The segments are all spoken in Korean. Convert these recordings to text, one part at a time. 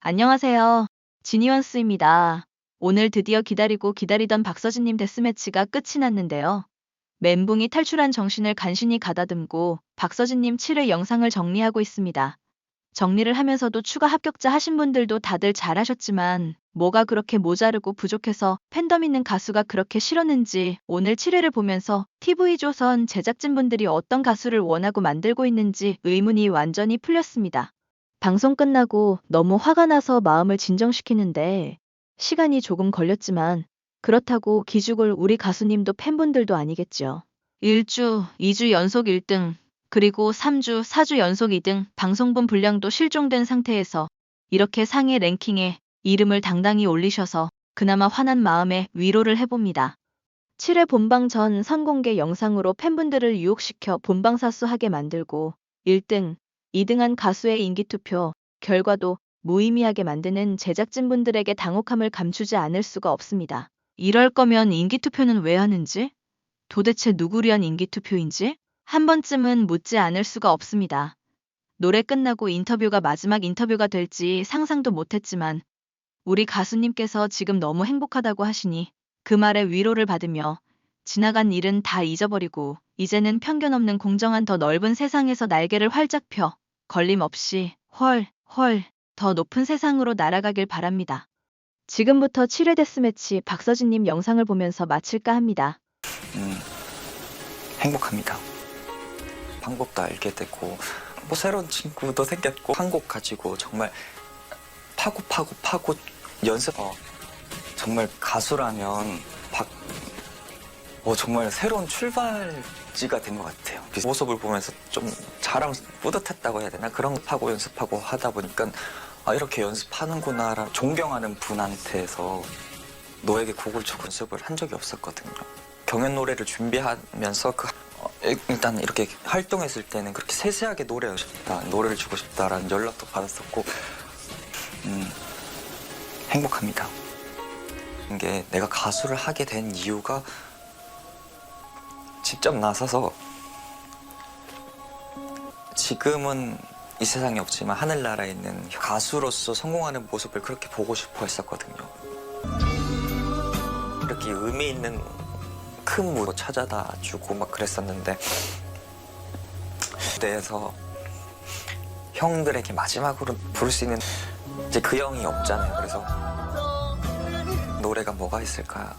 안녕하세요. 지니원스입니다. 오늘 드디어 기다리고 기다리던 박서진님 데스매치가 끝이 났는데요. 멘붕이 탈출한 정신을 간신히 가다듬고 박서진님 7회 영상을 정리하고 있습니다. 정리를 하면서도 추가 합격자 하신 분들도 다들 잘하셨지만 뭐가 그렇게 모자르고 부족해서 팬덤 있는 가수가 그렇게 싫었는지 오늘 7회를 보면서 TV조선 제작진분들이 어떤 가수를 원하고 만들고 있는지 의문이 완전히 풀렸습니다. 방송 끝나고 너무 화가 나서 마음을 진정시키는데 시간이 조금 걸렸지만 그렇다고 기죽을 우리 가수님도 팬분들도 아니겠죠. 1주, 2주 연속 1등, 그리고 3주, 4주 연속 2등 방송분 분량도 실종된 상태에서 이렇게 상위 랭킹에 이름을 당당히 올리셔서 그나마 화난 마음에 위로를 해봅니다. 7회 본방 전 선공개 영상으로 팬분들을 유혹시켜 본방사수하게 만들고 1등, 2등한 가수의 인기투표 결과도 무의미하게 만드는 제작진분들에게 당혹함을 감추지 않을 수가 없습니다. 이럴 거면 인기투표는 왜 하는지? 도대체 누구리한 인기투표인지? 한 번쯤은 묻지 않을 수가 없습니다. 노래 끝나고 인터뷰가 마지막 인터뷰가 될지 상상도 못했지만 우리 가수님께서 지금 너무 행복하다고 하시니 그 말에 위로를 받으며 지나간 일은 다 잊어버리고 이제는 편견 없는 공정한 더 넓은 세상에서 날개를 활짝 펴 걸림없이 헐, 헐, 더 높은 세상으로 날아가길 바랍니다. 지금부터 7회 데스매치 박서진님 영상을 보면서 마칠까 합니다. 음, 행복합니다. 방법도 알게 되고 뭐 새로운 친구도 생겼고 한 곡 가지고 정말 파고 파고 파고 연습 어, 정말 가수라면 박, 어, 정말 새로운 출발지가 된 것 같아요. 그 모습을 보면서 좀 자랑 뿌듯했다고 해야 되나 그런 거 파고 연습하고 하다 보니까 아 이렇게 연습하는구나 라 존경하는 분한테서 너에게 곡을 쳐 연습을 한 적이 없었거든요. 경연 노래를 준비하면서 그 어, 일- 일단 이렇게 활동했을 때는 그렇게 세세하게 노래하고 싶다, 노래를 주고 싶다라는 연락도 받았었고 음, 행복합니다. 이게 내가 가수를 하게 된 이유가 직접 나서서 지금은 이 세상에 없지만 하늘나라에 있는 가수로서 성공하는 모습을 그렇게 보고 싶어 했었거든요. 이렇게 의미 있는 큰 무대 찾아다 주고 막 그랬었는데 무대에서 형들에게 마지막으로 부를 수 있는 이제 그 형이 없잖아요. 그래서 노래가 뭐가 있을까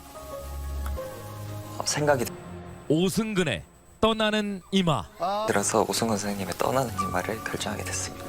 어, 생각이 오승근의 떠나는 이마 들어서 오승근 선생님의 떠나는 이 말을 결정하게 됐습니다.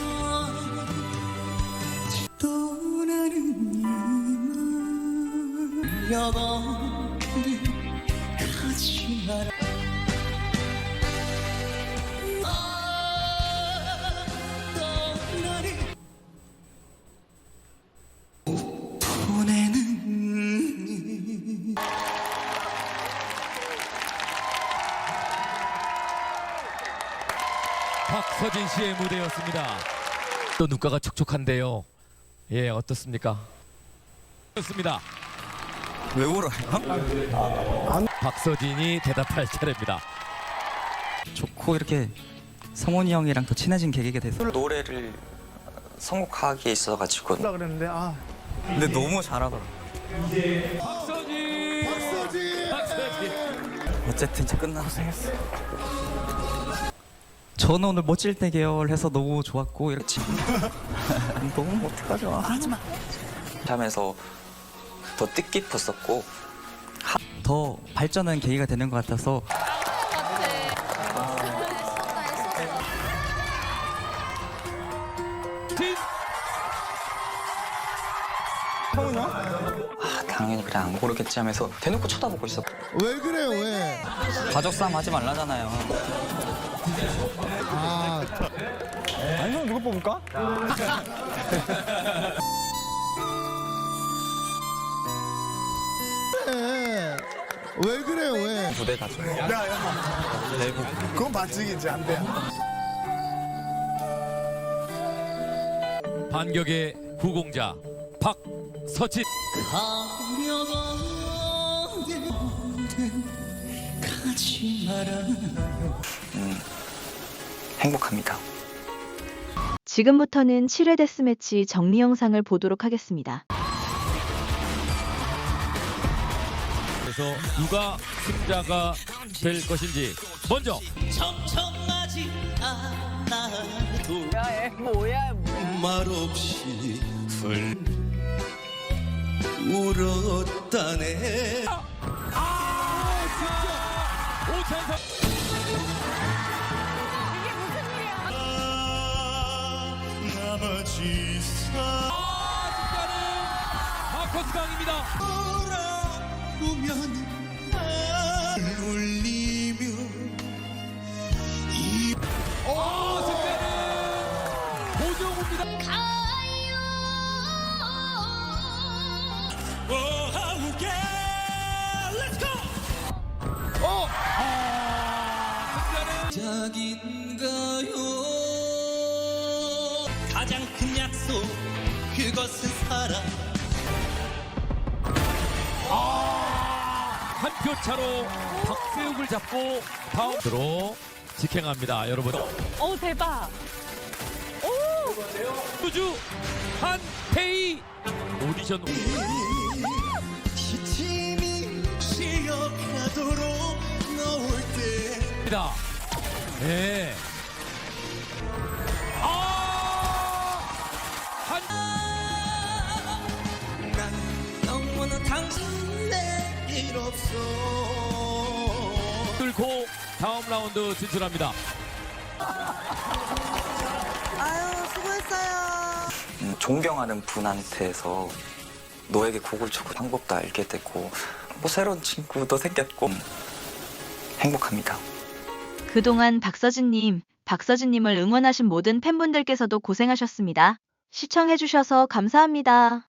박서진 씨의 무대였습니다. 또 눈가가 촉촉한데요. 예, 어떻습니까? 좋습니다. 왜 울어요? 박서진이 대답할 차례입니다. 좋고 이렇게 성훈이 형이랑 더 친해진 계기가 돼서 노래를 선곡하기에 있어 가지고 그랬는데 아 근데 너무 잘하더라. 박서진! 박서진! 어쨌든 이제 끝나고 생겼어 저는 오늘 멋질 때 계열 해서 너무 좋았고 이렇게 너무 못해가지고 하지 마 하면서 더 뜻깊었었고 더 발전하는 계기가 되는 것 같아서 아, 당연히 그래 안 고르겠지 하면서 대놓고 쳐다보고 있었. 왜 그래요 왜? 가족 싸움 하지 말라잖아요. 아 아니 형 누가 뽑을까? 왜? 왜 그래요 왜? 무대 가죠. 그건 반칙이지 안 돼. 반격의 후공자 박서진. 행복합니다. 지금부터는 7회 데스매치 정리 영상을 보도록 하겠습니다. 그래서 누가 승자가 될 것인지. 먼저. 촘촘하지 않아도 말없이 훌 울었다네. 오찬석. 나머지 사 마커스 강입니다. 돌아오면 날 울리며 이 아, 승자는 고정우입니다. 오하우게 렛츠고 승자는 시작인가요? 가장 큰 약속 그것은 사랑 한표 차로 박세욱을 잡고 다음으로 직행합니다. 여러분. 오 대박. 우주 한태희 오디션 시침이 시역하도록 나올 때 입니다. 네. 뚫고 다음 라운드 진출합니다. 아유 수고했어요. 음, 존경하는 분한테서 너에게 곡을 주고 방법도 알게 되고 뭐 새로운 친구도 생겼고 음, 행복합니다. 그동안 박서진님, 박서진님을 응원하신 모든 팬분들께서도 고생하셨습니다. 시청해주셔서 감사합니다.